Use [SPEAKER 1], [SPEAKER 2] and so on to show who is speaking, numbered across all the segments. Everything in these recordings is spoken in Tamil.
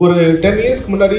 [SPEAKER 1] ஒரு டென் இயர்ஸ்க்கு முன்னாடி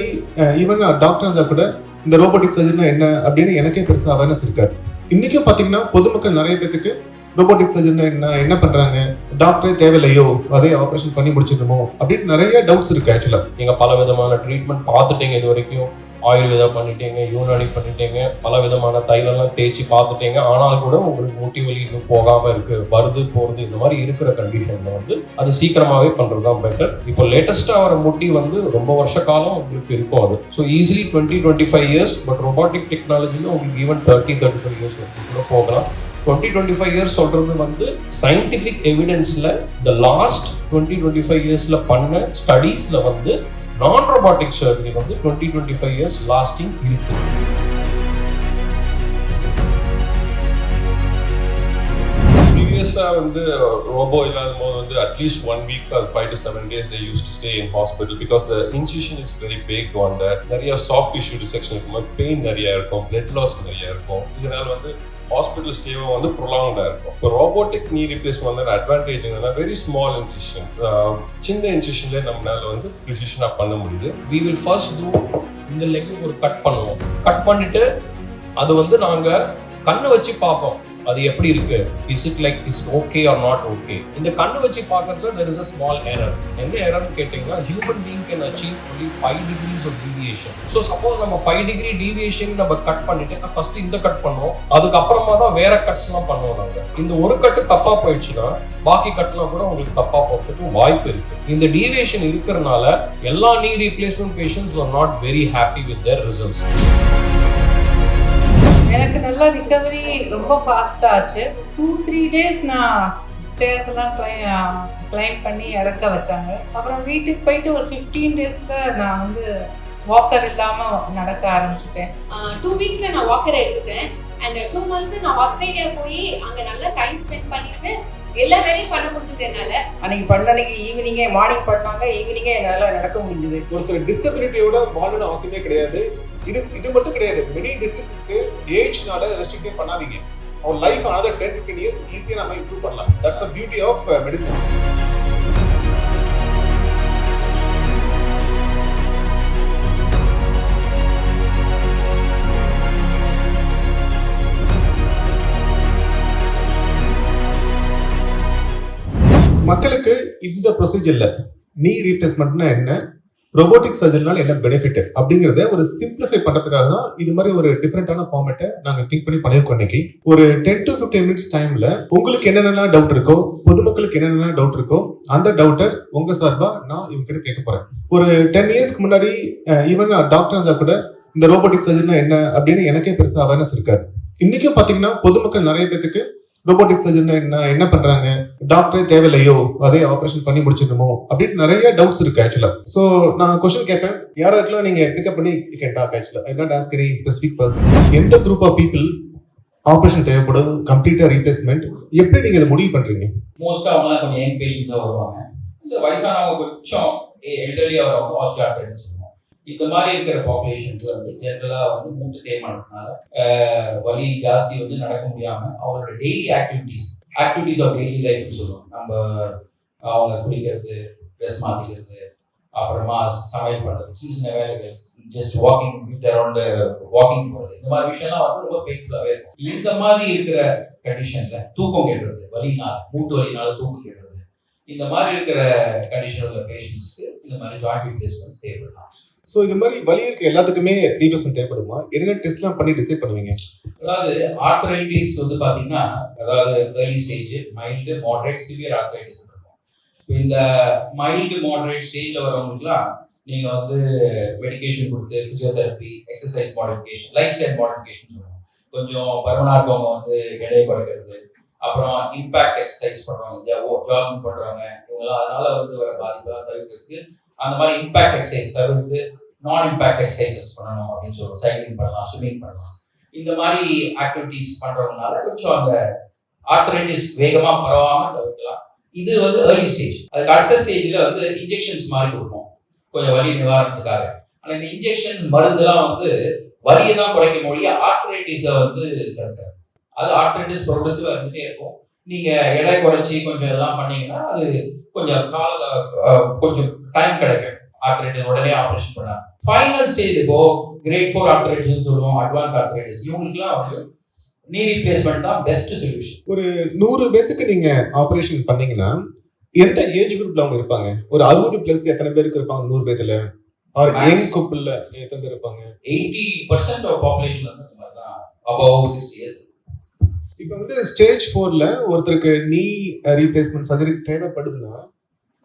[SPEAKER 1] ஈவன் டாக்டர் இருந்தால் கூட இந்த ரோபோட்டிக் சர்ஜரினா என்ன அப்படின்னு எனக்கே பெருசாக அவேர்னஸ் இருக்காது. இன்னைக்கும் பார்த்தீங்கன்னா பொதுமக்கள் நிறைய பேத்துக்கு ரோபோட்டிக் சர்ஜன் என்ன என்ன பண்றாங்க? டாக்டரே தேவையில்லையோ அதே ஆபரேஷன் பண்ணி முடிச்சிடணுமோ? அப்படின்னு நிறைய டவுட்ஸ் இருக்கு ஆக்சுவலா
[SPEAKER 2] நீங்க பல விதமான ட்ரீட்மெண்ட் பார்த்துட்டீங்க இது வரைக்கும் ஆயுர்வேதா பண்ணிட்டீங்க யூனானி பண்ணிட்டீங்க பல விதமான தைலெல்லாம் தேய்ச்சி பார்த்துட்டீங்க. ஆனால் கூட உங்களுக்கு முட்டி வலி இன்னும் போகாம இருக்கு வருது போறது இந்த மாதிரி இருக்கிற கண்டிஷன்ல வந்து அது சீக்கிரமாவே பண்ணுறது தான் பெட்டர் இப்போ லேட்டஸ்டா வர முட்டி வந்து ரொம்ப வருஷ காலம் உங்களுக்கு இருக்கும் அது. So easily twenty twenty five years but robotic டெக்னாலஜியில் உங்களுக்கு even thirty thirty five years கூட போகலாம். டுவெண்ட்டி டுவெண்ட்டி ஃபைவ் இயர்ஸ் சொல்றது வந்து சயின்டிஃபிக் எவிடன்ஸ்ல இந்த லாஸ்ட் டுவெண்ட்டி டுவெண்ட்டி ஃபைவ் இயர்ஸ்ல பண்ண ஸ்டடீஸ்ல வந்து நான் ரோபாட்டிக் சர்ஜரி வந்து twenty twenty five years lasting இருக்கு.
[SPEAKER 3] ப்ரீவியஸாக வந்து ரோபோ இல்லாத போது வந்து அட்லீஸ்ட் ஒன் வீக் அது five to seven days they use to stay in hospital because the incision is very big on நிறைய சாஃப்ட் டிஷ்யூ டிசெக்ஷன் இருக்கும்போது பெயின் நிறைய இருக்கும் பிளட் லாஸ் நிறைய இருக்கும். இதனால வந்து ஹாஸ்பிட்டல் ஸ்டேவும் வந்து ப்ரொலாங்டாக இருக்கும். இப்போ ரோபோட்டிக் நீ ரிப்ளேஸ்மெண்ட் வந்து அட்வான்டேஜ் என்னன்னா வெரி ஸ்மால் இன்சிஷன் சின்ன இன்சிஷன்லேயே நம்மளால வந்து ப்ரிசிஷனாக பண்ண முடியுது.
[SPEAKER 2] வி வில் ஃபர்ஸ்ட் டூ இந்த லெக்கு ஒரு கட் பண்ணுவோம். கட் பண்ணிட்டு அது வந்து நாங்கள் கண்ணை வச்சு பார்ப்போம். அது எப்படி இருக்கு? Is it like is okay or not okay இந்த கண்ணு வச்சு பார்க்கறதுல there is a small error என்ன எரர்னு கேட்டீங்கன்னா human being can achieve only five degrees of deviation so suppose நம்ம ஃபைவ் டிகிரி டீவியேஷன் நம்ம கட் பண்ணிட்டு ஃபர்ஸ்ட் இந்த கட் பண்ணுவோம். அதுக்கப்புறமா தான் வேற கட்ஸ்லாம் பண்ணுவோம் நாங்க. இந்த ஒரு கட்டு தப்பா போயிடுச்சுன்னா பாக்கி கட்லாம் கூட உங்களுக்கு தப்பா போகிறதுக்கு வாய்ப்பு இருக்கு. இந்த டீவியேஷன் இருக்கிறனால எல்லா knee replacement patients are not very happy with their results
[SPEAKER 4] எனக்கு நல்லா ரிகவரி ரொம்ப ஃபாஸ்டா ஆச்சு. டூ த்ரீ டேஸ் நான் ஸ்டேர்ஸ் எல்லாம் கிளைம் பண்ணி இறக்க வச்சாங்க. அப்புறம் வீட்டுக்கு போயிட்டு ஒரு ஃபிஃப்டீன் டேஸ்ல நான் வந்து வாக்கர் இல்லாம நடக்க ஆரம்பிச்சிட்டேன்.
[SPEAKER 5] டூ வீக்ஸ்ல நான் வாக்கர் எடுத்துட்டேன். அண்ட் டூ மந்த்ஸ் நான் ஆஸ்திரேலியா போய் அங்க நல்லா டைம் ஸ்பெண்ட் பண்ணிட்டு எல்லா வேலையும் பண்ண முடிஞ்சது என்னால.
[SPEAKER 4] அன்னைக்கு பண்ண அன்னைக்கு ஈவினிங்கே மார்னிங் பண்ணாங்க. ஈவினிங்கே என்னால் நடக்க முடிஞ்சது.
[SPEAKER 1] ஒருத்தர் டிசபிலிட்டியோட வாழணும் அவசியமே கிடையாது. இது இது மட்டும் கிடையாது. மெனி டிசீசஸ்க்கு ஏஜ்னால ரெஸ்ட்ரிக்ட் பண்ணாதீங்க. அவன் life another ten fifteen years ஈஸியாக நம்ம இம்ப்ரூவ் பண்ணலாம். That's a beauty of medicine மக்களுக்கு இந்த ப்ரொசீஜர்ல நீ ரீப்ளேஸ்மெண்ட்னா என்ன? ரோபோட்டிக் சர்ஜரினால என்ன பெனிஃபிட் அப்படிங்கிறத ஒரு சிம்பிளிஃபை பண்றதுக்காக தான் இது மாதிரி ஒரு டிஃப்ரெண்டான ஃபார்மேட்டை நாங்கள் திங்க் பண்ணி பண்ணியிருக்கோம் இன்னைக்கு. ஒரு டென் டு ஃபிஃப்டீன் மினிட்ஸ் டைம்ல உங்களுக்கு என்னென்னலாம் டவுட் இருக்கோ பொதுமக்களுக்கு என்னென்னலாம் டவுட் இருக்கோ அந்த டவுட்டை உங்க சார்பா நான் இவங்க கிட்ட கேட்க போறேன். ஒரு டென் இயர்ஸ்க்கு முன்னாடி ஈவன் டாக்டர் இருந்தா கூட இந்த ரோபோட்டிக் சர்ஜரினா என்ன அப்படின்னு எனக்கே பெருசா அவேர்னஸ் இருக்காது. இன்னைக்கும் பாத்தீங்கன்னா பொதுமக்கள் நிறைய பேத்துக்கு ரோபோட்டிக் சர்ஜன் என்ன என்ன பண்றாங்க? டாக்டரே தேவையில்லையோ? அதே ஆபரேஷன் பண்ணி முடிச்சிடணுமோ? அப்படின்னு நிறைய டவுட்ஸ் இருக்கு ஆக்சுவலா சோ நான் கொஸ்டின் கேட்பேன். யாராச்சும் நீங்க பிக்கப் பண்ணி can talk actually I not ask any specific person எந்த குரூப் ஆஃப் பீப்புள் ஆபரேஷன் தேவைப்படும்? கம்ப்ளீட்டா ரீப்ளேஸ்மெண்ட் எப்படி நீங்க இதை முடிவு பண்றீங்க?
[SPEAKER 6] மோஸ்ட்டாக அவங்களாம் கொஞ்சம் யங் பேஷண்ட்ஸாக வருவாங்க. இந்த வயசானவங்க கொஞ்சம் எல்டர்லி வரவங்க ஆஸ்ட்ராக்டைட்டிஸ் இந்த மாதிரி இருக்கிற பாப்புலேஷனுக்கு வந்து ஜென்ரலாக வந்து மூட்டு தேய்மானத்தினால வலி ஜாஸ்தி வந்து நடக்க முடியாமல் அவங்களோட daily activities activities of daily லைஃப்னு சொல்லுவோம் நம்ம அவங்க குளிக்கிறது ட்ரெஸ் மாற்றிக்கிறது அப்புறமா சமையல் பண்ணுறது சின்ன சின்ன வேலைகள் just walking with around walking போகிறது இந்த மாதிரி விஷயம்லாம் வந்து ரொம்ப பெயின்ஃபுல்லாகவே இருக்கும். இந்த மாதிரி இருக்கிற கண்டிஷன்ல தூக்கம் கெடுறது வலினால் மூட்டு வலினால தூக்கம் கெடுறது. இந்த மாதிரி இருக்கிற கண்டிஷன் உள்ள பேஷண்ட்ஸ்க்கு இந்த மாதிரி ஜாயிண்ட் ரீப்ளேஸ்மெண்ட்ஸ் தேவைப்படலாம்.
[SPEAKER 1] ஸோ இது மாதிரி வழி இருக்க எல்லாத்துக்குமே ரீப்ளேஸ்மெண்ட் தேவைப்படுமா? என்ன டெஸ்ட்லாம் பண்ணி டிசைட் பண்ணுவீங்க?
[SPEAKER 6] அதாவது ஆர்த்தரைட்டிஸ் வந்து பார்த்தீங்கன்னா அதாவது early stage mild moderate severe arthritis இருக்கும். இந்த மைல்டு மாடரேட் ஸ்டேஜில் வரவங்களுக்குலாம் நீங்கள் வந்து மெடிக்கேஷன் கொடுத்து physiotherapy exercise modification lifestyle modification சொல்லுவோம் கொஞ்சம் பருமனா இருக்கவங்க வந்து எடையை குறைக்கிறது அப்புறம் இம்பாக்ட் எக்ஸசைஸ் பண்றவங்க ஜாகிங் பண்ணுறவங்க இவங்களாம் அதனால வந்து வர பாதிப்பெல்லாம் தவிர்க்கிறதுக்கு அந்த மாதிரி இம்பாக்ட் எக்ஸசைஸ் தவிர்த்து நான் இம்பாக்ட் எக்ஸசைசஸ் பண்ணணும் அப்படின்னு சொல்லுவோம் சைக்கிளிங் பண்ணலாம் ஸ்விம்மிங் பண்ணலாம். இந்த மாதிரி ஆக்டிவிட்டிஸ் பண்றதுனால கொஞ்சம் அந்த ஆர்த்தரைட்டிஸ் வேகமா பரவாம தவிர்க்கலாம். இது வந்து ஏர்லி ஸ்டேஜ் அதுக்கு அடுத்த ஸ்டேஜ்ல வந்து இன்ஜெக்ஷன்ஸ் மாதிரி கொடுப்போம். கொஞ்சம் வலி நிவாரணத்துக்காக. ஆனா இந்த இன்ஜெக்ஷன்ஸ் மருந்துலாம் வந்து வலியை தான் குறைக்க மொழிய ஆர்த்தரைட்டிஸை வந்து தடுக்கிறது அது ஆர்த்தரைட்டிஸ் ப்ரோக்ரஸிவா இருந்துட்டே இருக்கும். நீங்க எடை குறைச்சி கொஞ்சம் இதெல்லாம் பண்ணீங்கன்னா அது கொஞ்சம் கால கொஞ்சம் டைம் கிடைக்கும் ஆர்த்ரைட்டிஸ் உடனே ஆபரேஷன் பண்ணாங்க. ஃபைனல் ஸ்டேஜ் இப்போ கிரேட் ஃபோர் ஆர்த்ரைட்டிஸ் சொல்லுவோம் அட்வான்ஸ் ஆர்த்ரைட்டிஸ் இவங்களுக்குலாம் வந்து நீ ரீப்ளேஸ்மெண்ட் தான் பெஸ்ட் சொல்யூஷன்
[SPEAKER 7] நூறு பேத்துக்கு நீங்க ஆபரேஷன் பண்ணீங்கன்னா எந்த ஏஜ் குரூப்ல அவங்க இருப்பாங்க? ஒரு அறுபது பிளஸ் எத்தனை பேருக்கு இருப்பாங்க நூறு பேத்துல? ஆர். யங் குப்பிள்ல எத்தனை பேர் இருப்பாங்க?
[SPEAKER 6] எயிட்டி பர்சன்ட் ஆஃப் பாப்புலேஷன் வந்து இந்த மாதிரி தான் அபவ் சிக்ஸ்டி இயர்ஸ்
[SPEAKER 7] இப்போ வந்து ஸ்டேஜ் ஃபோர்ல ஒருத்தருக்கு நீ ரீப்ளேஸ்மெண்ட் சர்ஜரி தேவைப்படுதுன்னா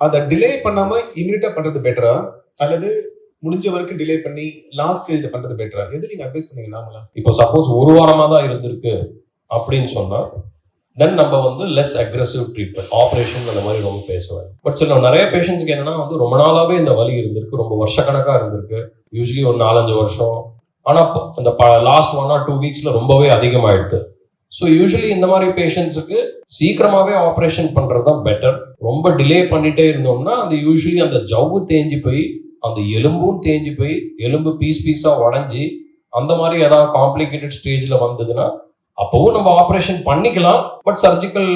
[SPEAKER 7] அதை டிலே பண்ணாம இமீடியட்டா பண்றது பெட்டரா அல்லது முடிஞ்ச வரைக்கும் டிலே பண்ணி லாஸ்ட் ஸ்டேஜ்ல பண்றது பெட்டரா எது நீங்க அட்வைஸ் பண்ணீங்க நாமளா
[SPEAKER 2] இப்போ சப்போஸ் ஒரு வாரமா தான் இருந்திருக்கு அப்படின்னு சொன்னா தென் நம்ம வந்து லெஸ் அக்ரெசிவ் ட்ரீட்மெண்ட் ஆப்ரேஷன் அந்த மாதிரி ரொம்ப பேசுவேன் பட் சில நிறைய பேஷண்ட்ஸ்க்கு என்னன்னா வந்து ரொம்ப நாளாவே இந்த வலி இருந்திருக்கு ரொம்ப வருஷக்கணக்காக இருந்திருக்கு. யூஸ்வலி ஒரு நாலஞ்சு வருஷம். ஆனால் இப்போ லாஸ்ட் ஒன் ஆர் டூ வீக்ஸ்ல ரொம்பவே அதிகமாயிடுது. ஸோ யூஸ்வலி இந்த மாதிரி பேஷண்ட்ஸுக்கு சீக்கிரமாகவே ஆப்ரேஷன் பண்ணுறது தான் பெட்டர் ரொம்ப டிலே பண்ணிட்டே இருந்தோம்னா அந்த யூஸ்வலி அந்த ஜவ்வு தேஞ்சு போய் அந்த எலும்பும் தேஞ்சு போய் எலும்பு பீஸ் பீஸாக உடஞ்சி அந்த மாதிரி ஏதாவது காம்ப்ளிகேட்டட் ஸ்டேஜில் வந்ததுன்னா அப்போவும் நம்ம ஆப்ரேஷன் பண்ணிக்கலாம். பட் சர்ஜிக்கல்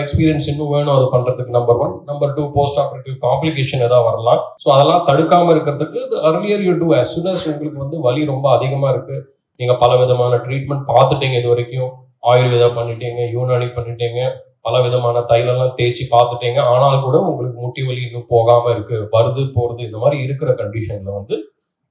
[SPEAKER 2] எக்ஸ்பீரியன்ஸ் இன்னும் வேணும் அது பண்ணுறதுக்கு number one number two post operative complication ஏதாவது வரலாம். ஸோ அதெல்லாம் தடுக்காமல் இருக்கிறதுக்கு earlier you do as soon உங்களுக்கு வந்து வலி ரொம்ப அதிகமாக இருக்குது நீங்கள் பல விதமான ட்ரீட்மெண்ட் பார்த்துட்டீங்க இது வரைக்கும் ஆயுர்வேதா பண்ணிட்டீங்க யூனானி பண்ணிட்டீங்க பல விதமான தைலெல்லாம் தேய்ச்சி பார்த்துட்டீங்க. ஆனால் கூட உங்களுக்கு முட்டி வலி இன்னும் போகாம இருக்கு வருது போறது இந்த மாதிரி இருக்கிற கண்டிஷன்ல வந்து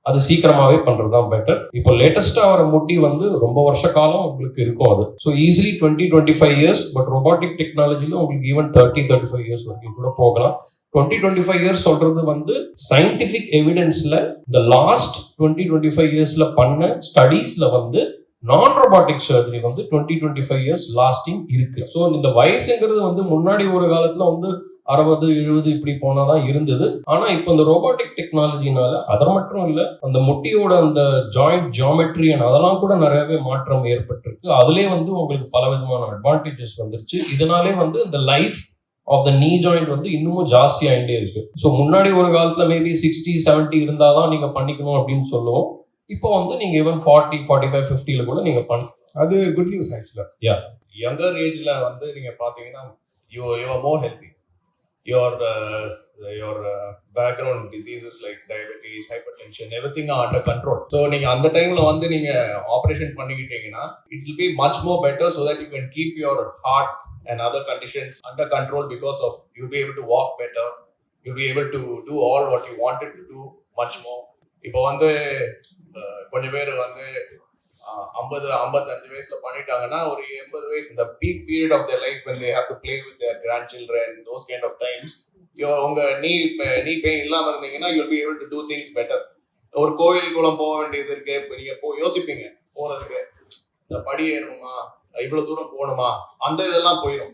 [SPEAKER 2] அது சீக்கிரமாவே பண்றது தான் பெட்டர் இப்போ லேட்டஸ்டா வர முட்டி வந்து ரொம்ப வருஷ காலம் உங்களுக்கு இருக்கும் அது. So easily twenty twenty five years but robotic டெக்னாலஜில உங்களுக்கு even thirty thirty five years வரைக்கும் கூட போகலாம். டுவெண்ட்டி டுவெண்ட்டி ஃபைவ் இயர்ஸ் சொல்றது வந்து சயின்டிபிக் எவிடன்ஸ்ல இந்த லாஸ்ட் டுவெண்ட்டி டுவெண்ட்டி ஃபைவ் இயர்ஸ்ல பண்ண ஸ்டடீஸ்ல வந்து நான் ரொபாட்டிக் சர்ஜரி வந்து twenty twenty five years lasting இருக்கு. ஸோ இந்த வயசுங்கிறது வந்து முன்னாடி ஒரு காலத்துல வந்து அறுபது எழுபது இப்படி போனாதான் இருந்தது. ஆனா இப்போ இந்த ரோபோட்டிக் டெக்னாலஜினால அதை மட்டும் இல்ல அந்த முட்டியோட அந்த ஜாயிண்ட் ஜாமெட்ரி அதெல்லாம் கூட நிறையவே மாற்றம் ஏற்பட்டிருக்கு. அதுலயே வந்து உங்களுக்கு பல விதமான அட்வான்டேஜஸ் வந்துருச்சு. இதனாலே வந்து இந்த லைஃப் ஆஃப் த நீ ஜாயிண்ட் வந்து இன்னமும் ஜாஸ்தி ஆகிட்டே இருக்கு. ஸோ முன்னாடி ஒரு காலத்துல மேபி சிக்ஸ்டி செவன்ட்டி இருந்தாதான் நீங்க பண்ணிக்கணும் அப்படின்னு சொல்லுவோம். இப்போ வந்து நீங்க ஈவன் ஃபார்ட்டி ஃபார்ட்டி ஃபைவ் ஃபிஃப்டியில கூட நீங்க பண்ண
[SPEAKER 7] அது good news actually
[SPEAKER 2] Yeah.
[SPEAKER 7] Younger ஏஜ்ல வந்து நீங்க பாத்தீங்கன்னா you you are more healthy your your background diseases like diabetes hypertension everything under control so நீங்க அந்த டைம்ல வந்து நீங்க operation பண்ணிக்கிட்டீங்கன்னா it will be much more better so that you can keep your heart and other conditions under control because of you be able to walk better you be able to do all what you wanted to do much more இப்போ வந்து கொஞ்சம் பேர் வந்து ஐம்பது ஐம்பத்தஞ்சு வயசுல பண்ணிட்டாங்கன்னா ஒரு எண்பது வயசு இந்த peak period of the life when have to play with their grandchildren those kind of times உங்க நீ நீ பெயின் இல்லாம இருந்தீங்கன்னா you'll be able to do things better ஒரு கோயில் குளம் போக வேண்டியது இருக்கு இப்ப நீங்க போ யோசிப்பீங்க போறதுக்கு. இந்த படி ஏறணுமா? இவ்வளவு தூரம் போகணுமா? அந்த இதெல்லாம் போயிடும்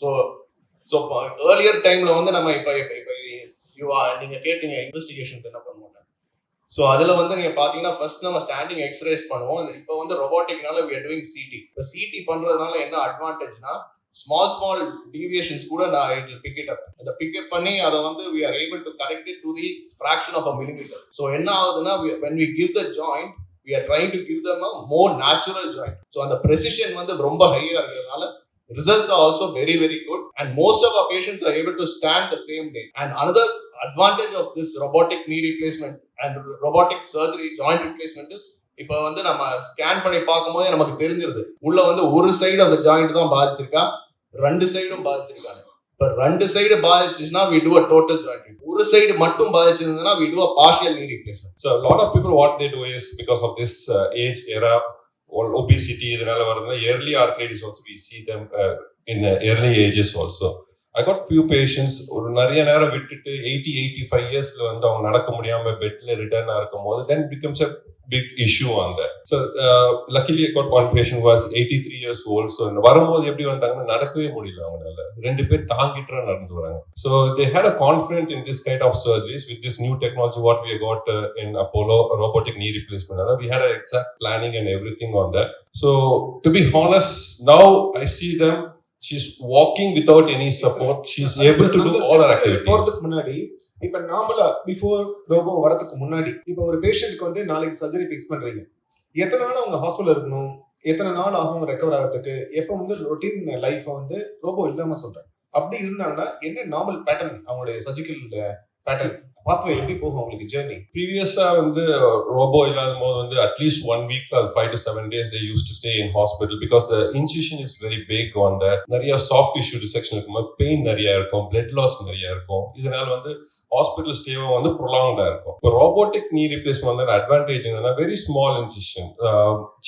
[SPEAKER 7] ஸோ ஸோ ஏர்லியர் டைம்ல வந்து நம்ம இப்ப இப்ப இப்ப நீங்க கேட்டீங்க இன்வெஸ்டிகேஷன்ஸ் என்ன ஸோ அதில் வந்து நீங்கள் பார்த்தீங்கன்னா ஃபர்ஸ்ட் நம்ம ஸ்டாண்டிங் எக்ஸசைஸ் பண்ணுவோம் இப்போ வந்து ரொபோட்டிக்னால வி ஆர் டூயிங் சிடி இப்போ சிடி பண்ணுறதுனால என்ன அட்வான்டேஜ்னா ஸ்மால் ஸ்மால் டிவியேஷன்ஸ் கூட நான் இட் பிக் இட் அப் அந்த பிக்அப் பண்ணி அதை வந்து we are able to correct to the fraction of a millimetre so என்ன ஆகுதுன்னா when we give the joint we are trying to give them a more natural joint so அந்த ப்ரெசிஷன் வந்து ரொம்ப ஹையாக இருக்கிறதுனால results are also very very good And most of our patients are able to stand the same day. And another advantage of this robotic knee replacement and robotic surgery joint replacement is இப்போ வந்து நம்ம ஸ்கேன் பண்ணி பார்க்கும்போது நமக்கு தெரிஞ்சிருது உள்ள வந்து ஒரு சைடு அந்த ஜாயிண்ட் தான் பாதிச்சிருக்கா ரெண்டு சைடும் பாதிச்சிருக்காங்க இப்போ ரெண்டு சைடு பாதிச்சுன்னா வி டோட்டல் ஜாயிண்ட் ஒரு சைடு மட்டும் பாதிச்சிருந்ததுன்னா we do a
[SPEAKER 3] partial knee replacement so lot of people what they do is because of this age era obesity இதனால வரதுனால early arthritis also we see them in early ages also I got few patients ஒரு நிறைய நேரம் விட்டுட்டு எயிட்டி எயிட்டி ஃபைவ் இயர்ஸ்ல வந்து அவங்க நடக்க முடியாம பெட்ல ரிட்டர்னா இருக்கும் போது then becomes a big issue அந்த so luckily account one patient was eighty three years also so வரும்போது எப்படி வந்தாங்கன்னா நடக்கவே முடியல அவங்களால ரெண்டு பேர் தாங்கிட்டு நடந்து வராங்க so they had a confident in this kind of surgeries with this new technology what we got in Apollo robotic knee replacement we had exact planning and everything on that so to be honest now I see them without any support. She's able to do
[SPEAKER 7] அந்த
[SPEAKER 3] all her
[SPEAKER 7] step
[SPEAKER 3] activities.
[SPEAKER 7] போறதுக்கு முன்னாடி இப்ப நார்மலா பிஃபோர் ரோபோ வரதுக்கு முன்னாடி இப்ப ஒரு பேஷண்ட்க்கு வந்து நாளைக்கு சர்ஜரி ஃபிக்ஸ் பண்றீங்க. எத்தனை நாள் அவங்க ஹாஸ்பிட்டல் இருக்கணும்? எத்தனை நாள் ஆகும் ரெக்கவர் ஆகிறதுக்கு? எப்ப வந்து ரொட்டீன் லைஃப் வந்து ரோபோ இல்லாம சொல்றேன். அப்படி இருந்தாங்கன்னா என்ன நார்மல் பேட்டர்ன் அவங்களுடைய சர்ஜிக்கல் பேட்டர்ன்
[SPEAKER 1] பாத்வே எப்படி போகும் உங்களுக்கு ஜேர்னி
[SPEAKER 3] ப்ரீவியஸா வந்து uh, ரோபோ இல்லாத போது வந்து at least one week five to seven days they used to stay in hospital because the incision is very big on the நிறைய சாஃப்ட் இஷ்யூ டிசெக்ஷன் இருக்கும்போது பெயின் நிறைய இருக்கும் பிளட் லாஸ் நிறைய இருக்கும். இதனால வந்து ஹாஸ்பிட்டல் ஸ்டேவும் வந்து ப்ரொலாங்டா இருக்கும். இப்போ ரோபோட்டிக் நீ ரிப்ளேஸ்மெண்ட் வந்து அட்வான்டேஜ் என்னன்னா வெரி ஸ்மால் இன்சிஷன்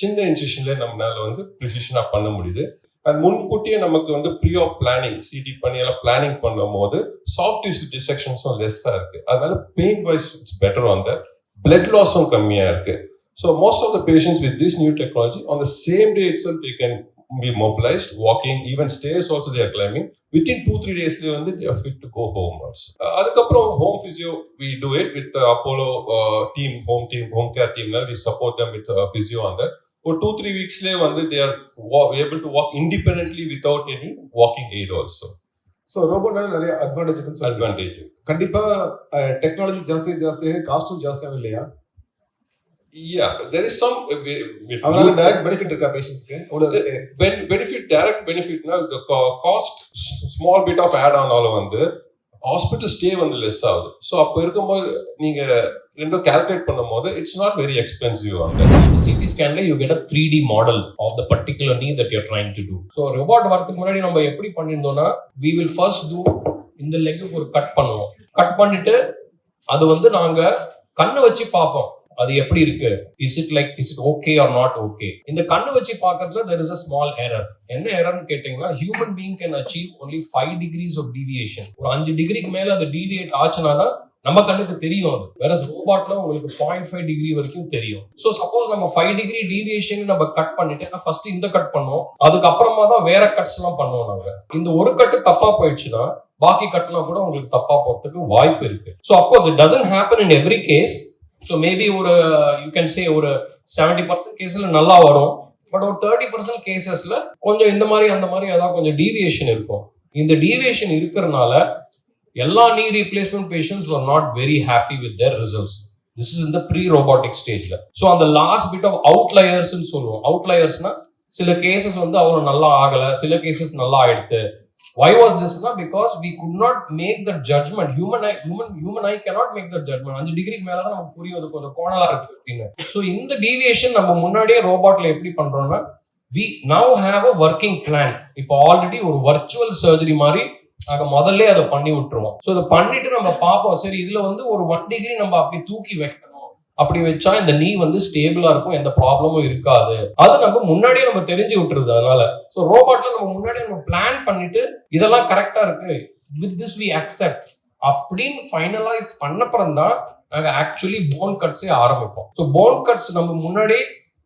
[SPEAKER 3] சின்ன இன்சிஷன்லேயே நம்மளால வந்து ப்ரிசிஷனாக பண்ண முடியுது. அண்ட் முன்கூட்டியே நமக்கு வந்து ப்ரீ ஆஃப் பிளானிங் சிடி பண்ணி எல்லாம் பிளானிங் பண்ணும் போது சாஃப்ட் டிஷ்யூ டிசெக்ஷன்ஸும் லெஸ்ஸாக இருக்கு. அதனால pain wise it's better on the blood லாஸும் கம்மியாக இருக்கு. So most of the patients with this new technology on the same day it's they can be mobilised walking even stairs also they're climbing within two three டேஸ்லேயே வந்து they're fit to go home also அதுக்கப்புறம் home physio we do it with Apollo team home team home care டீம்ல we support them with physio அந்த ஒரு டூ த்ரீ வீக்ஸ்லேயே வந்து they are able to walk independently without any walking aid also
[SPEAKER 1] so ரோபோட்னால நிறைய அட்வான்டேஜ்
[SPEAKER 3] அட்வான்டேஜ்
[SPEAKER 1] கண்டிப்பா டெக்னாலஜி ஜாஸ்தி ஜாஸ்தியாக காஸ்டும் ஜாஸ்தியாகும் இல்லையா?
[SPEAKER 3] Yeah, there is some uh,
[SPEAKER 1] அதனால டைரக்ட் பெனிஃபிட் இருக்கா பேஷண்ட்ஸ்க்கு
[SPEAKER 3] the co- cost s- small bit of add ஆனாலும் வந்து ஹாஸ்பிட்டல் ஸ்டே வந்து லெஸ் ஆகுது. ஸோ அப்போ இருக்கும்போது நீங்கள் ரெண்டும் கால்குலேட் பண்ணும்போது இட்ஸ் நாட் வெரி எக்ஸ்பென்சிவ் அங்க.
[SPEAKER 2] CT ஸ்கேன்ல you get a three D model of the particular knee that you're trying to do so robot வரதுக்கு முன்னாடி நம்ம எப்படி பண்ணியிருந்தோம்னா வி வில் ஃபர்ஸ்ட் டூ இந்த லெக்கு ஒரு கட் பண்ணுவோம். கட் பண்ணிட்டு அது வந்து நாங்கள் கண்ணு வச்சு பார்ப்போம். அது எப்படி இருக்கு? Is it like is it okay or not okay இந்த கண்ணு வச்சு பாக்குறதுல there is a small error என்ன எரர்னு கேட்டீங்கன்னா human being can achieve only five degrees of deviation ஒரு அஞ்சு டிகிரிக்கு மேல அது டீவியேட் ஆச்சுனா தான் நம்ம கண்ணுக்கு தெரியும் அது. வேற ரோபாட்ல உங்களுக்கு பாயிண்ட் ஃபைவ் டிகிரி வரைக்கும் தெரியும். ஸோ சப்போஸ் நம்ம ஃபைவ் டிகிரி டீவியேஷன் நம்ம கட் பண்ணிட்டு ஃபர்ஸ்ட் இந்த கட் பண்ணுவோம் அதுக்கப்புறமா தான் வேற கட்ஸ் எல்லாம் பண்ணுவோம் நாங்க. இந்த ஒரு கட்டு தப்பா போயிடுச்சுன்னா பாக்கி கட்லாம் கூட உங்களுக்கு தப்பா போறதுக்கு வாய்ப்பு இருக்கு. So of course it doesn't happen in every case so maybe ஒரு யூ கேன் சே ஒரு செவன்டி பர்சன்ட் கேஸில் நல்லா வரும். பட் ஒரு தேர்ட்டி பர்சன்ட் கேசஸில் கொஞ்சம் இந்த மாதிரி அந்த மாதிரி ஏதாவது கொஞ்சம் டீவியேஷன் இருக்கும். இந்த டீவியேஷன் இருக்கிறனால எல்லா knee replacement patients were not very happy with their results this is இந்த ப்ரீ ரோபாட்டிக் ஸ்டேஜில் ஸோ அந்த லாஸ்ட் பிட் ஆஃப் அவுட்லயர்ஸ்ன்னு சொல்லுவோம். அவுட்லயர்ஸ்னா சில கேசஸ் வந்து அவ்வளோ நல்லா ஆகலை சில கேசஸ் நல்லா ஆயிடுத்து. Why was Thisna because we could not make the judgment. Human eye human human eye cannot make the judgment. அஞ்சு டிகிரிக்கு மேல தான் நமக்கு புரியும். அது கொஞ்சம் கோணலா இருக்கு அப்படின்னு. ஸோ இந்த டீவியேஷன் நம்ம முன்னாடியே ரோபாட்ல எப்படி பண்றோம்னா we now have a working plan இப்போ ஆல்ரெடி ஒரு வர்ச்சுவல் சர்ஜரி மாதிரி நாங்க முதல்ல அதை பண்ணி விட்டுருவோம். ஸோ இதை பண்ணிட்டு நம்ம பார்ப்போம். சரி இதுல வந்து ஒரு ஒன் டிகிரி நம்ம அப்படி தூக்கி வைக்கணும். அப்படி வச்சா இந்த நீ வந்து ஸ்டேபிளா இருக்கும் எந்த ப்ராப்ளமும் இருக்காது. அது நம்ம முன்னாடியே நம்ம தெரிஞ்சு விட்டுருது அதனால. ஸோ ரோபோட்ல நம்ம முன்னாடி நம்ம பிளான் பண்ணிட்டு இதெல்லாம் கரெக்டா இருக்கு. வித் திஸ் வி அக்செப்ட் அப்படின்னு ஃபைனலைஸ் பண்ணப்புறம் தான் நாங்க ஆக்சுவலி போன் கட்ஸே ஆரம்பிப்போம். ஸோ போன் கட்ஸ் நம்ம முன்னாடி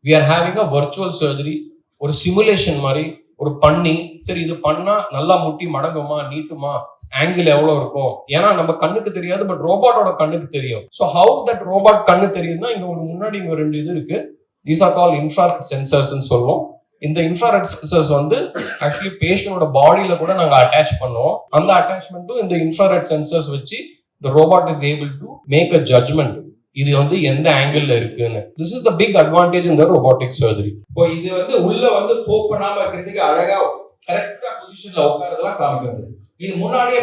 [SPEAKER 2] we are having a virtual surgery ஒரு சிமுலேஷன் மாதிரி ஒரு பண்ணி சரி இது பண்ணா நல்லா முட்டி மடங்குமா நீட்டுமா ஆங்கிள் எவ்வளவு இருக்கும்? ஏன்னா நம்ம கண்ணுக்கு தெரியாது பட் ரோபாட்டோட கண்ணுக்கு தெரியும். ஸோ ஹவு தட் ரோபாட் கண்ணு தெரியும்னா இங்க ஒரு முன்னாடி இங்க ரெண்டு இது இருக்கு. தீஸ் ஆர் கால் இன்ஃப்ராரெட் சென்சர்ஸ்னு சொல்லுவோம். இந்த இன்ஃப்ராரெட் சென்சர்ஸ் வந்து ஆக்சுவலி பேஷண்டோட பாடியில கூட நாங்க அட்டாச் பண்ணுவோம். அந்த அட்டாச்மெண்ட்டும் இந்த இன்ஃப்ராரெட் சென்சர்ஸ் வச்சு the robot is able to make a judgement இது வந்து எந்த ஆங்கிள் இருக்குன்னு. This is the big advantage இந்த robotic surgery.
[SPEAKER 6] இப்போ இது வந்து உள்ள வந்து போக் பண்ணாம இருக்கிறதுக்கு அழகா கரெக்டா பொசிஷன்ல உட்காரதெல்லாம் காமிக்கிறது. இது முன்னாடியே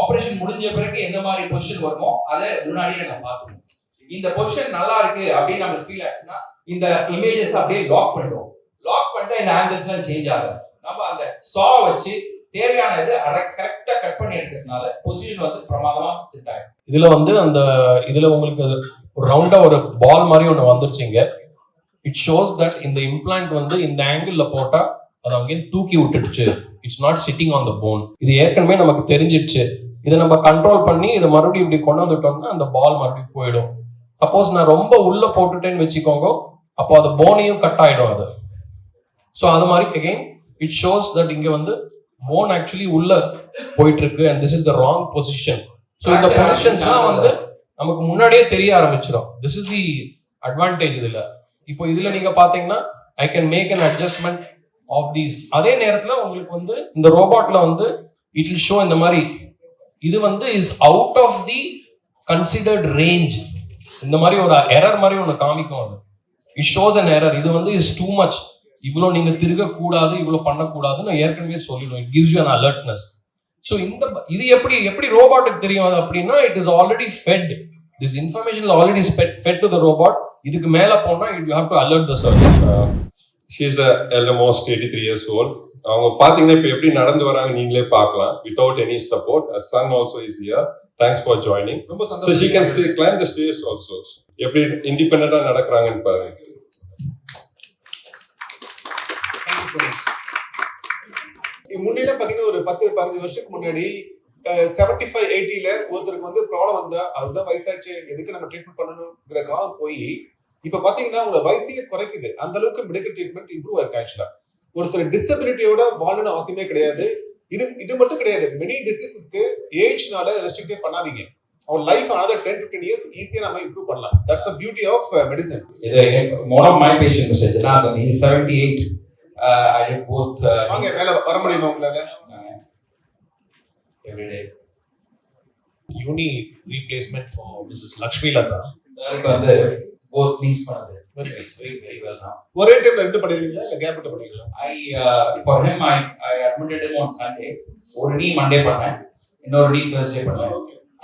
[SPEAKER 6] ஆபரேஷன் முடிஞ்ச பிறகு எந்த மாதிரி பொசிஷன் வருமோ அதை முன்னாடியே நம்ம பார்த்துக்கணும். இந்த பொசிஷன் நல்லா இருக்கு அப்படின்னு நம்மளுக்கு ஃபீல் ஆச்சுன்னா இந்த இமேஜஸ் அப்படியே லாக் பண்ணிடுவோம். லாக் பண்ணிட்டா இந்த ஆங்கிள்ஸ் எல்லாம் சேஞ்ச் ஆகாது. நம்ம அந்த சா வச்சு தேவையான இது அதை கரெக்டா கட் பண்ணி எடுக்கிறதுனால பொசிஷன் வந்து பிரமாதமா செட் ஆகும்
[SPEAKER 2] இதுல வந்து அந்த இதுல உங்களுக்கு ஒரு ரவுண்டா ஒரு பால் மாதிரி ஒன்று வந்துருச்சுங்க இட் ஷோஸ் தட் இந்த இம்ப்ளான்ட் வந்து இந்த ஆங்கிள் போட்டா அது அங்கே தூக்கி விட்டுடுச்சு. It's not sitting on the bone இது ஏற்கனவே நமக்கு தெரிஞ்சிடுச்சு. இதை நம்ம கண்ட்ரோல் பண்ணி இதை மறுபடியும் இப்படி கொண்டு வந்துட்டோம்னா அந்த பால் மறுபடியும் போயிடும். சப்போஸ் நான் ரொம்ப உள்ள போட்டுட்டேன்னு வச்சுக்கோங்க. அப்போ அது போனையும் கட் ஆயிடும் அது. ஸோ அது மாதிரி அகைன் இட் ஷோஸ் தட் இங்க வந்து போன் ஆக்சுவலி உள்ள போயிட்டு இருக்கு and this is the wrong position so இந்த பொசிஷன்ஸ்லாம் வந்து நமக்கு முன்னாடியே தெரிய ஆரம்பிச்சிடும் திஸ் இஸ் தி அட்வான்டேஜ் இதுல. இப்போ இதுல நீங்க பாத்தீங்கன்னா I can make an adjustment of these அதே நேரத்துல உங்களுக்கு வந்து இந்த ரோபோட்ல வந்து இட் வில் ஷோ இந்த மாதிரி. இது வந்து is out of the considered range இந்த மாதிரி ஒரு எரர் மாதிரி ஒன்று காமிக்கும் அது. இட் ஷோஸ் அன் எரர் இது வந்து இஸ் டூ மச் இவ்வளோ நீங்க திருகக்கூடாது இவ்வளோ பண்ணக்கூடாதுன்னு ஏற்கனவே சொல்லிடும். It gives you an alertness so இந்த இது எப்படி எப்படி ரோபாட்டுக்கு தெரியும் அது அப்படின்னா it is already fed this information already fed to the robot இதுக்கு மேல போனா it you have to alert the surgeon
[SPEAKER 3] she is almost eighty three years old அவங்க பாத்தீங்கன்னா இப்போ எப்படி நடந்து வராங்க நீங்களே பார்க்கலாம். Without any support son also is here thanks for joining
[SPEAKER 1] ரொம்ப
[SPEAKER 3] so she can stair climb the stairs also எப்படி இண்டிபெண்டா நடக்கிறாங்கன்னு பாருங்க.
[SPEAKER 1] முன்னில பாத்தீங்கன்னா ஒரு பத்து பதினஞ்சு வருஷத்துக்கு முன்னாடி செவன்டி ஃபைவ் எயிட்டில ஒருத்தருக்கு வந்து ப்ராப்ளம் வந்தா அதுதான் வயசாச்சு எதுக்கு நம்ம ட்ரீட்மெண்ட் பண்ணணுங்கிற காலம் போய் இப்ப பாத்தீங்கன்னா உங்க வயசையே குறைக்குது. அந்த அளவுக்கு மெடிக்கல் ட்ரீட்மெண்ட் இம்ப்ரூவ் ஆயிருக்கு ஆக்சுவலா ஒருத்தர் டிசபிலிட்டியோட வாழணும்னு அவசியமே கிடையாது. இது இது மட்டும் கிடையாது. மெனி டிசீசஸ்க்கு ஏஜ்னால ரெஸ்ட்ரிக்டே பண்ணாதீங்க. அவன் life another ten fifteen years ஈஸியா நம்ம இம்ப்ரூவ் பண்ணலாம். That's a beauty of medicine
[SPEAKER 6] இது mode of my patient message நான் செவன்டி எயிட் ஐ போத்
[SPEAKER 1] வாங்க மேல வர முடியுமா உங்களால?
[SPEAKER 6] Everyday
[SPEAKER 1] uni replacement for Mrs Lakshmi Latha
[SPEAKER 6] அதுக்கு வந்து போத் மீன்ஸ் பண்ணது
[SPEAKER 1] ஒரே டைம்ல ரெண்டு பண்ணிடுவீங்களா இல்ல கேப் விட்டு பண்ணுவீங்களா
[SPEAKER 6] I for him I I admitted him on Sunday ஒரு நீ மண்டே பண்ணேன். இன்னொரு நீ தேர்ஸ்டே பண்ணேன்.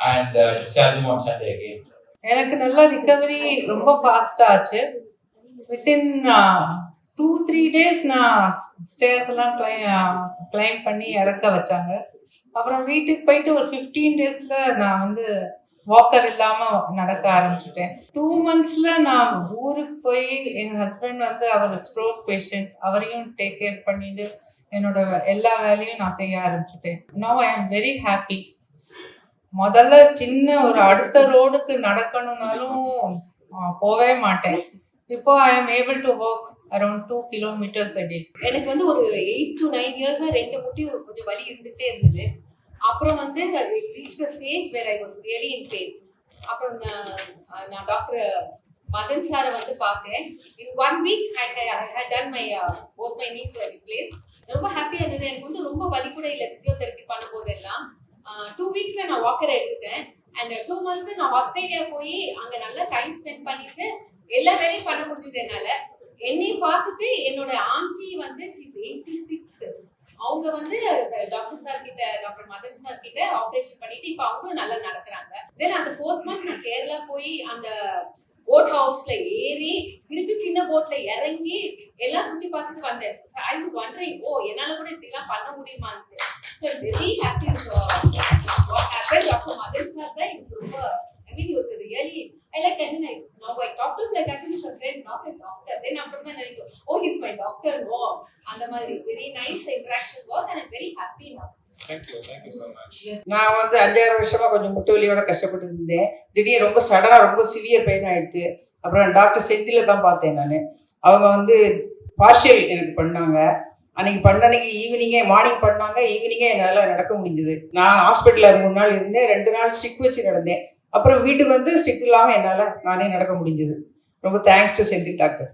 [SPEAKER 6] And discharge on Sunday again
[SPEAKER 4] எனக்கு நல்ல ரிகவரி ரொம்ப ஃபாஸ்டா ஆச்சு. வித்தின் டூ த்ரீ டேஸ் நான் ஸ்டேர்ஸ் எல்லாம் கிளைம் பண்ணி இறக்க வச்சாங்க. அப்புறம் வீட்டுக்கு போயிட்டு ஒரு ஃபிஃப்டீன் டேஸ்ல நான் வந்து வாக்கர் இல்லாம நடக்க ஆரம்பிச்சிட்டேன். டூ மந்த்ஸ்ல நான் ஊருக்கு போய் எங்க ஹஸ்பண்ட் வந்து அவர் ஸ்ட்ரோக் பேஷண்ட் அவரையும் டேக் கேர் பண்ணிட்டு என்னோட எல்லா வேலையும் நான் செய்ய ஆரம்பிச்சிட்டேன். No I am very happy முதல்ல சின்ன ஒரு அடுத்த ரோடுக்கு நடக்கணும்னாலும் போவே மாட்டேன். இப்போ I am able to walk around two kilometres அடி
[SPEAKER 5] எனக்கு வந்து ஒரு எயிட் டு நைன் இயர்ஸ் ரெண்டு முட்டி ஒரு கொஞ்சம் வலி இருந்துட்டே இருந்தது. அப்புறம் வந்து reach stage where I was really in pain அப்புறம் நான் நான் டாக்டர் மதன் சாரை வந்து பார்த்தேன். In one week had done my both my knees replace ரொம்ப ஹாப்பியாக இருந்தது எனக்கு வந்து ரொம்ப வலி கூட இல்லை. பிசியோதெரப்பி பண்ணும் டூ வீக்ஸில் நான் வாக்கர் எடுத்துட்டேன். அண்ட் டூ மந்த்ஸ் நான் ஆஸ்திரேலியா போய் அங்கே நல்லா டைம் ஸ்பெண்ட் பண்ணிட்டு எல்லா வேலையும் பண்ண முடிஞ்சது என்னால். என்னை பார்த்துட்டு என்னோட ஆண்டி வந்து எயிட்டி சிக்ஸ் அவங்க வந்து டாக்டர் சார் கிட்ட டாக்டர் மதன் சார் கிட்ட ஆப்ரேஷன் பண்ணிட்டு இப்ப அவங்களும் நல்லா நடக்கிறாங்க தென் அந்த ஃபோர்த் மந்த் நான் கேரளா போய் அந்த போட் ஹவுஸ்ல ஏறி திருப்பி சின்ன போட்ல இறங்கி எல்லாம் சுத்தி பார்த்துட்டு வந்தேன். ஐ வாஸ் வண்டரிங் ஓ என்னால கூட இப்படி எல்லாம் பண்ண முடியுமான்னு so very happy what happen doctor Madan sir தான் எனக்கு ரொம்ப I mean was really I like then I now I talk to him like as if he's a friend, not a doctor. Then after that I go, oh he's my doctor, no. அந்த மாதிரி very nice interaction was and I'm very happy now.
[SPEAKER 1] Thank you thank you so much
[SPEAKER 8] நான் வந்து அஞ்சாறு வருஷமா கொஞ்சம் முட்டு வலியோட கஷ்டப்பட்டு இருந்தேன் திடீர்னு ரொம்ப சடனா ரொம்ப சிவியர் பெயின் ஆயிடுச்சு. அப்புறம் டாக்டர் செந்தில தான் பார்த்தேன் நான். அவங்க வந்து பார்ஷியல் எனக்கு பண்ணாங்க. அன்னைக்கு பண்ண அன்னைக்கு ஈவினிங்கே மார்னிங் பண்ணாங்க. ஈவினிங்கே என்னால் நடக்க முடிஞ்சது. நான் ஹாஸ்பிட்டலில் மூணு நாள் இருந்தேன். ரெண்டு நாள் ஸ்டிக் வச்சு நடந்தேன். அப்புறம் வீட்டுக்கு வந்து ஸ்டிக் இல்லாமல் என்னால் நானே நடக்க முடிஞ்சது. ரொம்ப தேங்க்ஸ் டு செந்தில் டாக்டர்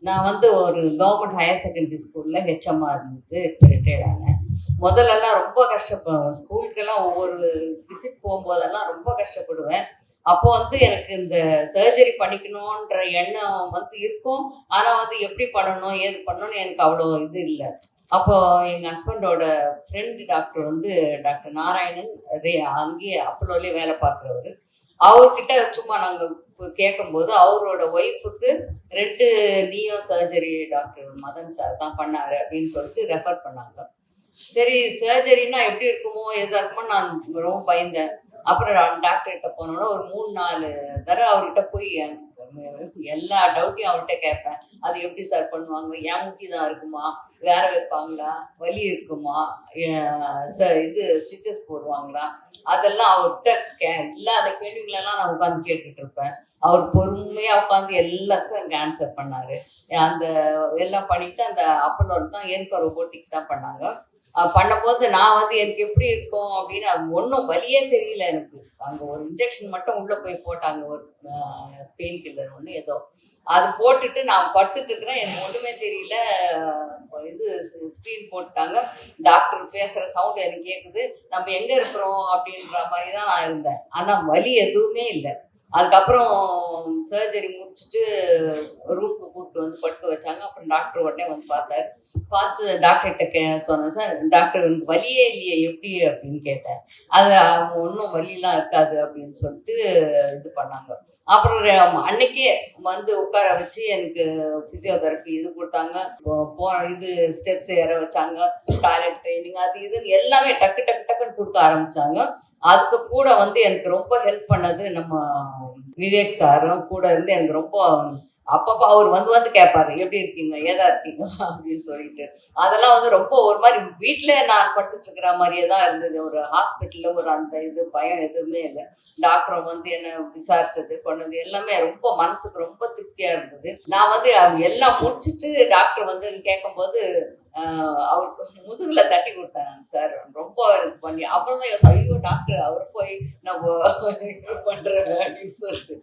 [SPEAKER 9] நான் வந்து ஒரு கவர்மெண்ட் ஹையர் செகண்டரி ஸ்கூலில் ஹெச்எம்ஆர் இருந்தது ரிட்டையர்ட் ஆனேன். முதல்லலாம் ரொம்ப கஷ்டப்படுவேன் ஸ்கூலுக்கெல்லாம் ஒவ்வொரு விசிட் போகும்போதெல்லாம் ரொம்ப கஷ்டப்படுவேன். அப்போ வந்து எனக்கு இந்த சர்ஜரி பண்ணிக்கணுன்ற எண்ணம் வந்து இருக்கும். ஆனால் வந்து எப்படி பண்ணணும் ஏது பண்ணணும்னு எனக்கு அவ்வளோ இது இல்லை. அப்போ எங்கள் ஹஸ்பண்டோட ஃப்ரெண்டு டாக்டர் வந்து டாக்டர் நாராயணன் ரே- அங்கேயே அப்பலோலேயே வேலை பார்க்குறவர். அவர்கிட்ட சும்மா நாங்கள் கேட்கும்போது அவரோட ஒய்ஃபுக்கு ரெண்டு knee surgery doctor Madan sir தான் பண்ணாரு அப்படின்னு சொல்லிட்டு ரெஃபர் பண்ணாங்க. சரி சர்ஜரினா எப்படி இருக்குமோ எதா இருக்குமோ நான் ரொம்ப பயந்தேன். அப்புறம் டாக்டர்கிட்ட போனோன்னா ஒரு மூணு நாலு தடவை அவர்கிட்ட போய் எல்லா டவுட்டையும் அவர்கிட்ட கேட்பேன். அது எப்படி சார் பண்ணுவாங்க? என் முட்டி தான் இருக்குமா? வேற வைப்பாங்களா? வலி இருக்குமா? இது ஸ்டிச்சஸ் போடுவாங்களா? அதெல்லாம் அவர்கிட்ட கே இல்லாத கேள்விகளெல்லாம் நான் உட்காந்து கேட்டுட்டு இருப்பேன். அவர் பொறுமையா உட்காந்து எல்லாத்துக்கும் எனக்கு ஆன்சர் பண்ணாரு. அந்த எல்லாம் பண்ணிட்டு அந்த அப்பலோ தான் ஏன்கோ ரோபோட்டிக் தான் பண்ணாங்க. பண்ணும்போது நான் வந்து எனக்கு எப்படி இருக்கும் அப்படின்னு அது ஒன்றும் வலியே தெரியல எனக்கு. அங்கே ஒரு இன்ஜெக்ஷன் மட்டும் உள்ளே போய் போட்டாங்க ஒரு பெயின் கில்லர் ஒன்று ஏதோ. அது போட்டுட்டு நான் படுத்துட்டு இருக்கிறேன். எனக்கு ஒன்றுமே தெரியல. இது ஸ்க்ரீன் போட்டுட்டாங்க. டாக்டர் பேசுகிற சவுண்ட் எனக்கு கேட்குது நம்ம எங்கே இருக்கிறோம் அப்படின்ற மாதிரி தான் நான் இருந்தேன். ஆனால் வலி எதுவுமே இல்லை. அதுக்கப்புறம் சர்ஜரி முடிச்சுட்டு ரூம்க்கு கூப்பிட்டு வந்து படுக்க வச்சாங்க. அப்புறம் டாக்டர் உடனே வந்து பார்த்தாரு. பார்த்து டாக்டர்கிட்ட கே சொன்னேன் சார் டாக்டர் எனக்கு வலியே இல்லையே எப்படி? அப்படின்னு கேட்டேன். அது அவங்க ஒன்றும் வலியெல்லாம் இருக்காது அப்படின்னு சொல்லிட்டு இது பண்ணாங்க. அப்புறம் அன்னைக்கே வந்து உட்கார வச்சு எனக்கு பிசியோதெரப்பி இது கொடுத்தாங்க. போ- இது ஸ்டெப்ஸ் ஏற வச்சாங்க. டாய்லெட் ட்ரைனிங் அது இதுன்னு எல்லாமே டக்கு டக்கு டக்குன்னு கொடுக்க ஆரம்பிச்சாங்க. அதுக்கு கூட வந்து எனக்கு ரொம்ப ஹெல்ப் பண்ணது நம்ம விவேக் சாரும் கூட இருந்து எனக்கு ரொம்ப அப்பப்போ அவர் வந்து வந்து கேட்பாரு எப்படி இருக்கீங்க? ஏதா இருக்கீங்க? அப்படின்னு சொல்லிட்டு. அதெல்லாம் வந்து ரொம்ப ஒரு மாதிரி வீட்டில் நான் படுத்துட்டு இருக்கிற மாதிரியே தான் இருந்தது. ஒரு ஹாஸ்பிட்டலில் ஒரு அந்த இது பயம் எதுவுமே இல்லை. டாக்டர் வந்து என்ன விசாரிச்சது பண்ணது எல்லாமே ரொம்ப மனசுக்கு ரொம்ப திருப்தியா இருந்தது. நான் வந்து அவங்க எல்லாம் முடிச்சிட்டு டாக்டர் வந்து கேட்கும்போது அவருக்கு முதுகுல தட்டி கொடுத்தாங்க சார். ரொம்ப இது பண்ணி அப்புறம் தான் ஐயோ டாக்டர் அவர் போய் நம்ம பண்றேன் அப்படின்னு சொல்லிட்டு.